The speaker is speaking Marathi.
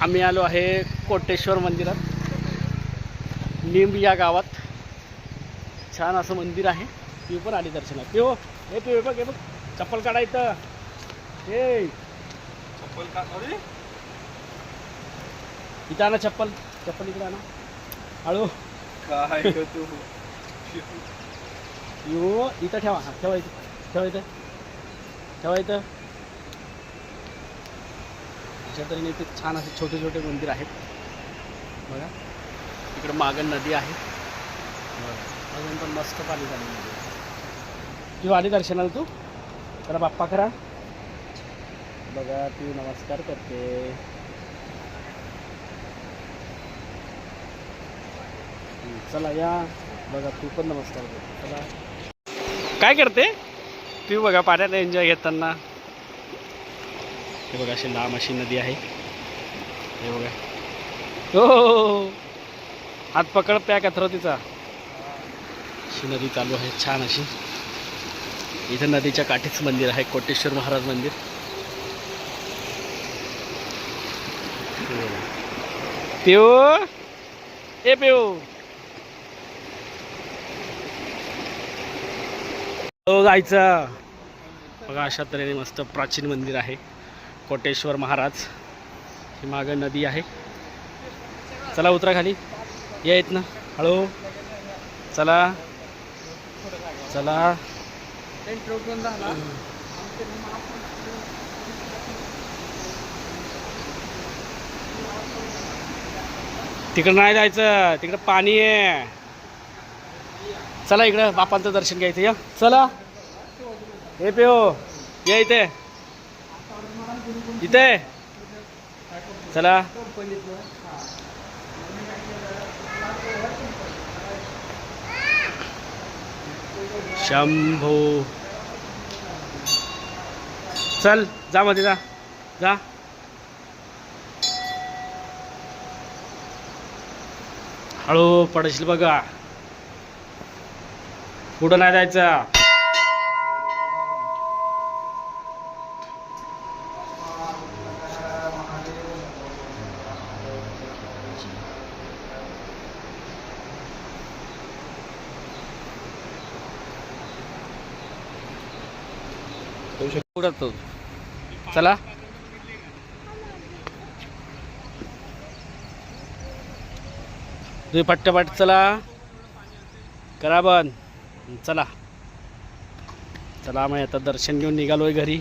आम्ही आलो आहे कोटेश्वर मंदिरात. निंब या गावात. छान असं मंदिर आहे. ती पण आली दर्शनात. पिओ हे हे बघ हे बघ. चप्पल काढायचं हे. चप्पल का? इथं आणा चप्पल. चप्पल इकडे आणा. हळू. काय तू? यो इथं ठेवा. हा ठेवा इथं. ठेवा इथं. ठेवा इथं. अशा तऱ्हेने इथे छान असे छोटे छोटे मंदिर आहेत. बघा. इकडं मागं नदी आहे. अजून पण मस्त पाणी झालेलं आहे. तू आली दर्शनाला तू? करा बाप्पा करा. बघा ती नमस्कार करते. चला या. बघा तू पण नमस्कार करते चला. काय करते? तू बघा पाण्यात एन्जॉय घेताना. हे बघा अशी लांब अशी नदी आहे. हे बघा. हो, हो हो, हो. हात पकड पॅक तिचा अशी नदी चालू आहे छान अशी. इथं नदीच्या काठीच मंदिर आहे कोटेश्वर महाराज मंदिर. पिऊ. ए पिऊ. हो जायचं. बघा अशा तऱ्हेने मस्त प्राचीन मंदिर आहे. कोटेश्वर महाराज. ही मागं नदी आहे. चला उतरा खाली. या येत ना हळू. चला. चला. तिकडं नाही जायचं. तिकडं पाणी आहे. चला इकडं बापांचं दर्शन घ्यायचं या. चला. हे पेओ या इथे. इथे. चला. शंभो. चल जा मध्ये जा. जा. हळू पडशील बघा. पुढं नाही जायचं. उडतो. चला. तुम्ही पट्टपट चला. करा बंद. चला. चला मग आता दर्शन घेऊन निघालोय घरी.